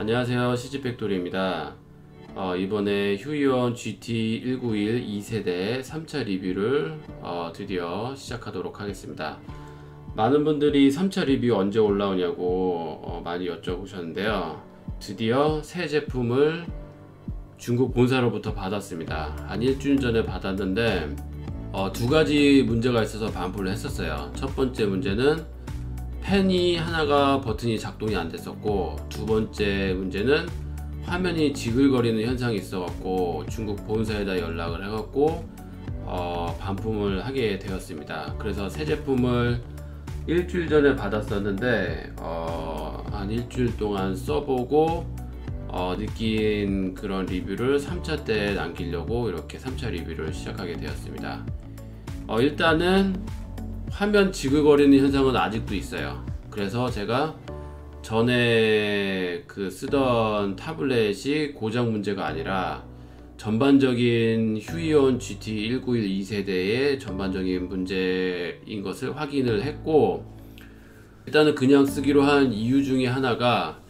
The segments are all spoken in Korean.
안녕하세요. 시즈팩토리입니다. 어, 이번에 휴이온 GT191 2세대 3차 리뷰를 어, 드디어 시작하도록 하겠습니다. 많은 분들이 3차 리뷰 언제 올라오냐고 어, 많이 여쭤보셨는데요. 드디어 새 제품을 중국 본사로부터 받았습니다. 한 일주일 전에 받았는데 어, 두 가지 문제가 있어서 반품을 했었어요. 첫 번째 문제는 펜이 하나가 버튼이 작동이 안 됐었고 두 번째 문제는 화면이 지글거리는 현상이 있어갖고 중국 본사에다 연락을 해갖고 어, 반품을 하게 되었습니다. 그래서 새 제품을 일주일 전에 받았었는데 어, 한 일주일 동안 써보고 어, 느낀 그런 리뷰를 3차 때 남기려고 이렇게 3차 리뷰를 시작하게 되었습니다. 어, 일단은 화면 지글거리는 현상은 아직도 있어요. 그래서 제가 전에 그 쓰던 타블렛이 고장 문제가 아니라 전반적인 휴이온 GT191 2 세대의 전반적인 문제인 것을 확인을 했고 일단은 그냥 쓰기로 한 이유 중에 하나가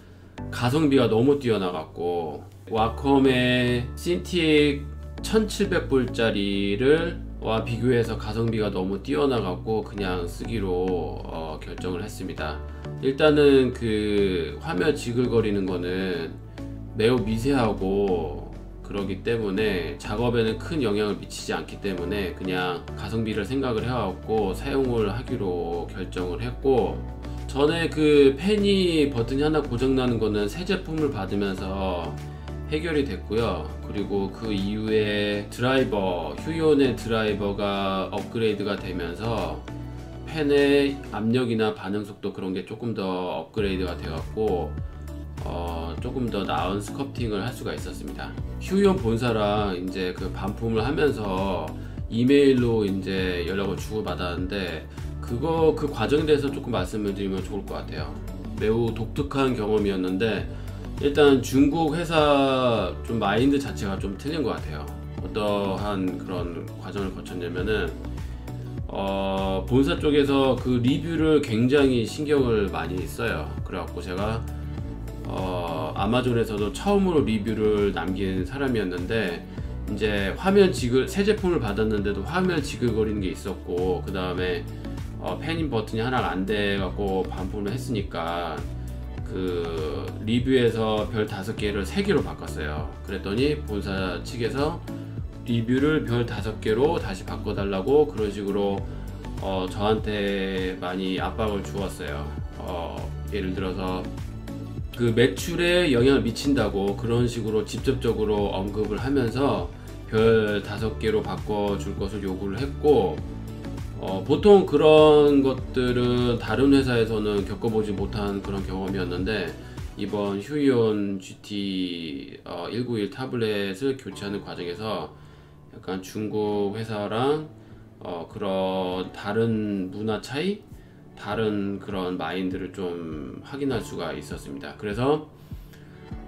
가성비가 너무 뛰어나갔고 와컴의 신틱 1700불짜리를 와 비교해서 가성비가 너무 뛰어나갔고 그냥 쓰기로 어, 결정을 했습니다. 일단은 그 화면 지글거리는 거는 매우 미세하고 그러기 때문에 작업에는 큰 영향을 미치지 않기 때문에 그냥 가성비를 생각을 해왔고 사용을 하기로 결정을 했고 전에 그 펜이 버튼이 하나 고장나는 거는 새 제품을 받으면서 해결이 됐고요. 그리고 그 이후에 드라이버, 휴이온의 드라이버가 업그레이드가 되면서 펜의 압력이나 반응 속도 그런 게 조금 더 업그레이드가 되었고 어, 조금 더 나은 스커팅을 할 수가 있었습니다. 휴이온 본사랑 이제 그 반품을 하면서 이메일로 이제 연락을 주고 받았는데 그거 그 과정에 대해서 조금 말씀을 드리면 좋을 것 같아요. 매우 독특한 경험이었는데 일단 중국 회사 좀 마인드 자체가 좀 틀린 것 같아요. 어떠한 그런 과정을 거쳤냐면은 어, 본사 쪽에서 그 리뷰를 굉장히 신경을 많이 써요. 그래갖고 제가 어, 아마존에서도 처음으로 리뷰를 남긴 사람이었는데 이제 화면 지글 새 제품을 받았는데도 화면 지글거리는 게 있었고 그 다음에 어, 펜인 버튼이 하나가 안 돼갖고 반품을 했으니까 그 리뷰에서 별 다섯 개를 세 개로 바꿨어요. 그랬더니 본사 측에서 리뷰를 별 다섯 개로 다시 바꿔달라고 그런 식으로 어, 저한테 많이 압박을 주었어요. 어, 예를 들어서 그 매출에 영향을 미친다고 그런 식으로 직접적으로 언급을 하면서 별 다섯 개로 바꿔줄 것을 요구를 했고 어, 보통 그런 것들은 다른 회사에서는 겪어보지 못한 그런 경험이었는데 이번 휴이온 GT 어, 191 타블렛을 교체하는 과정에서 약간 중국 회사랑 어, 그런 다른 문화 차이, 다른 그런 마인드를 좀 확인할 수가 있었습니다. 그래서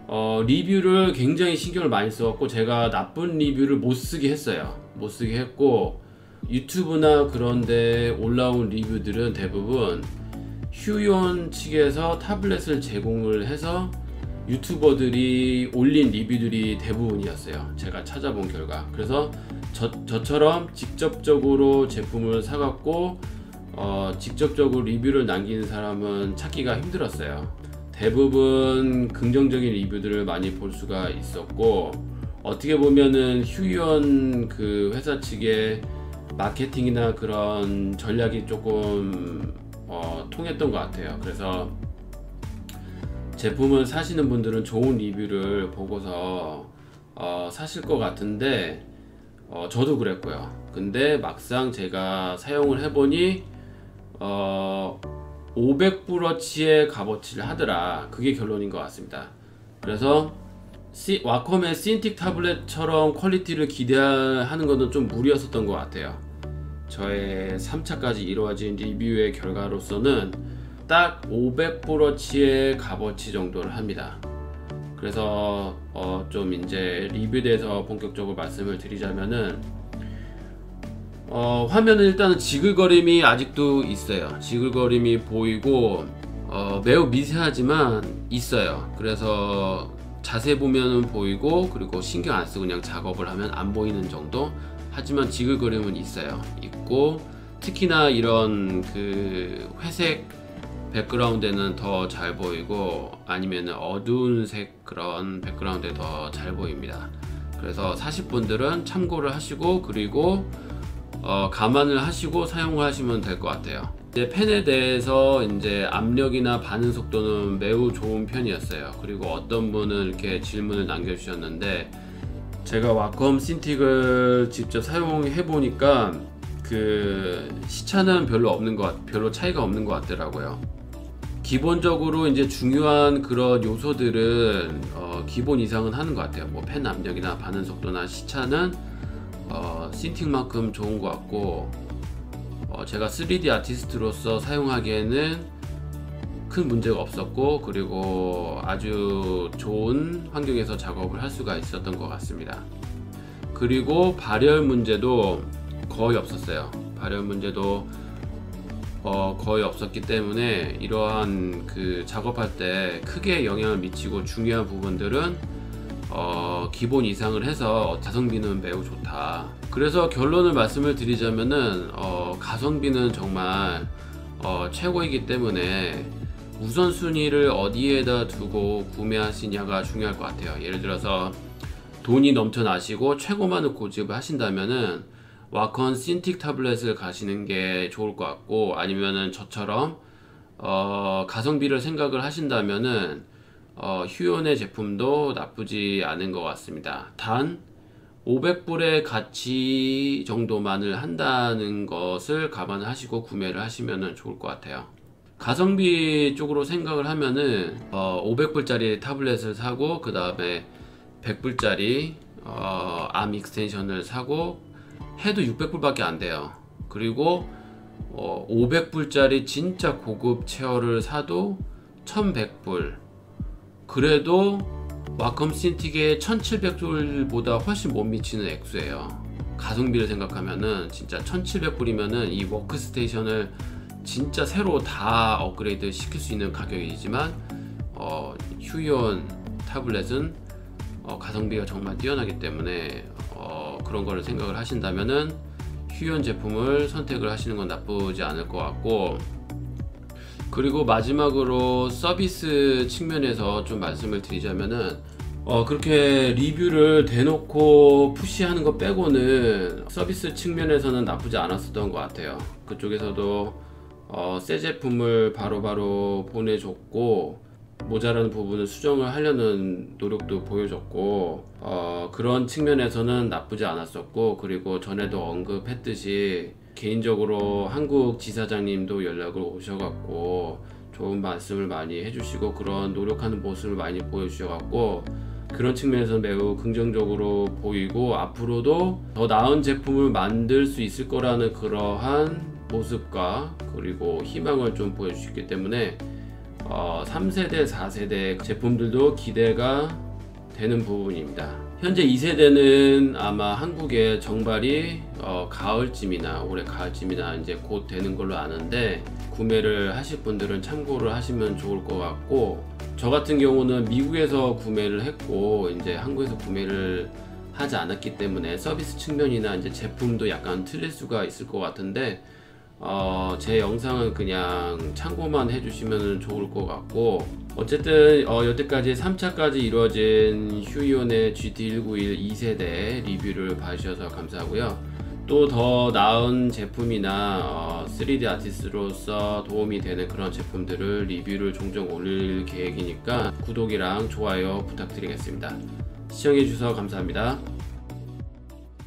어, 리뷰를 굉장히 신경을 많이 써갖고 제가 나쁜 리뷰를 못 쓰게 했어요. 못 쓰게 했고 유튜브나 그런데 올라온 리뷰들은 대부분 휴이온 측에서 타블렛을 제공을 해서 유튜버들이 올린 리뷰들이 대부분이었어요. 제가 찾아본 결과. 그래서 저, 저처럼 직접적으로 제품을 사갖고 어, 직접적으로 리뷰를 남기는 사람은 찾기가 힘들었어요. 대부분 긍정적인 리뷰들을 많이 볼 수가 있었고 어떻게 보면은 휴이온 그 회사 측에 마케팅이나 그런 전략이 조금 어, 통했던 것 같아요. 그래서 제품을 사시는 분들은 좋은 리뷰를 보고서 어, 사실 것 같은데 어, 저도 그랬고요. 근데 막상 제가 사용을 해보니 어, 500브러치의 값어치를 하더라. 그게 결론인 것 같습니다. 그래서 시, 와컴의 신틱 타블렛처럼 퀄리티를 기대하는 것은 좀 무리였었던 것 같아요. 저의 3차까지 이루어진 리뷰의 결과로서는 딱 500브러치의 값어치 정도를 합니다. 그래서 어, 좀 이제 리뷰에 대해서 본격적으로 말씀을 드리자면은 어, 화면은 일단은 지글거림이 아직도 있어요. 지글거림이 보이고 어, 매우 미세하지만 있어요. 그래서 자세 보면은 보이고 그리고 신경 안 쓰고 그냥 작업을 하면 안 보이는 정도. 하지만 지글거림은 있어요. 있고 특히나 이런 그 회색 백그라운드에는 더 잘 보이고 아니면 어두운 색 그런 백그라운드에 더 잘 보입니다. 그래서 사실 분들은 참고를 하시고 그리고 어, 감안을 하시고 사용을 하시면 될 것 같아요. 이제 펜에 대해서 이제 압력이나 반응 속도는 매우 좋은 편이었어요. 그리고 어떤 분은 이렇게 질문을 남겨주셨는데 제가 와컴 신틱을 직접 사용해 보니까 그 시차는 별로 없는 것 같, 별로 차이가 없는 것 같더라고요. 기본적으로 이제 중요한 그런 요소들은 어, 기본 이상은 하는 것 같아요. 뭐 펜 압력이나 반응 속도나 시차는 어, 신틱만큼 좋은 것 같고 어, 제가 3D 아티스트로서 사용하기에는 큰 문제가 없었고 그리고 아주 좋은 환경에서 작업을 할 수가 있었던 것 같습니다. 그리고 발열 문제도 거의 없었어요. 발열 문제도 어, 거의 없었기 때문에 이러한 그 작업할 때 크게 영향을 미치고 중요한 부분들은 어, 기본 이상을 해서 가성비는 매우 좋다. 그래서 결론을 말씀을 드리자면은 어, 가성비는 정말 어, 최고이기 때문에 우선순위를 어디에다 두고 구매하시냐가 중요할 것 같아요. 예를 들어서 돈이 넘쳐나시고 최고만을 고집을 하신다면은 와컨 신틱 타블렛을 가시는 게 좋을 것 같고 아니면은 저처럼 어, 가성비를 생각을 하신다면은 어, 휴연의 제품도 나쁘지 않은 것 같습니다. 단 500불의 가치 정도만을 한다는 것을 감안하시고 구매를 하시면 좋을 것 같아요. 가성비 쪽으로 생각을 하면은 어, 500불짜리 타블렛을 사고 그 다음에 100불짜리 어, 암 익스텐션을 사고 해도 600불밖에 안 돼요. 그리고 어, 500불짜리 진짜 고급 체어를 사도 1100불. 그래도 와컴 신틱의 1700불보다 훨씬 못 미치는 액수예요. 가성비를 생각하면은 진짜 1700불이면은 이 워크스테이션을 진짜 새로 다 업그레이드 시킬 수 있는 가격이지만 어, 휴이온 타블렛은 어, 가성비가 정말 뛰어나기 때문에 어, 그런 거를 생각을 하신다면은 휴이온 제품을 선택을 하시는 건 나쁘지 않을 것 같고 그리고 마지막으로 서비스 측면에서 좀 말씀을 드리자면은 어, 그렇게 리뷰를 대놓고 푸시하는 것 빼고는 서비스 측면에서는 나쁘지 않았었던 것 같아요. 그쪽에서도 어, 새 제품을 바로바로 바로 보내줬고 모자라는 부분을 수정을 하려는 노력도 보여줬고 어, 그런 측면에서는 나쁘지 않았었고 그리고 전에도 언급했듯이 개인적으로 한국 지사장님도 연락을 오셔갖고 좋은 말씀을 많이 해주시고 그런 노력하는 모습을 많이 보여주셔갖고 그런 측면에서 매우 긍정적으로 보이고 앞으로도 더 나은 제품을 만들 수 있을 거라는 그러한 모습과 그리고 희망을 좀 보여주셨기 때문에 어, 3세대, 4세대 제품들도 기대가 되는 부분입니다. 현재 2세대는 아마 한국의 정발이 어, 가을쯤이나 올해 가을쯤이나 이제 곧 되는 걸로 아는데 구매를 하실 분들은 참고를 하시면 좋을 것 같고 저 같은 경우는 미국에서 구매를 했고 이제 한국에서 구매를 하지 않았기 때문에 서비스 측면이나 이제 제품도 약간 틀릴 수가 있을 것 같은데 어, 제 영상은 그냥 참고만 해주시면 좋을 것 같고 어쨌든 어, 여태까지 3차까지 이루어진 휴이온의 GT191 2세대 리뷰를 봐주셔서 감사하고요. 또 더 나은 제품이나 어, 3D 아티스트로서 도움이 되는 그런 제품들을 리뷰를 종종 올릴 계획이니까 구독이랑 좋아요 부탁드리겠습니다. 시청해주셔서 감사합니다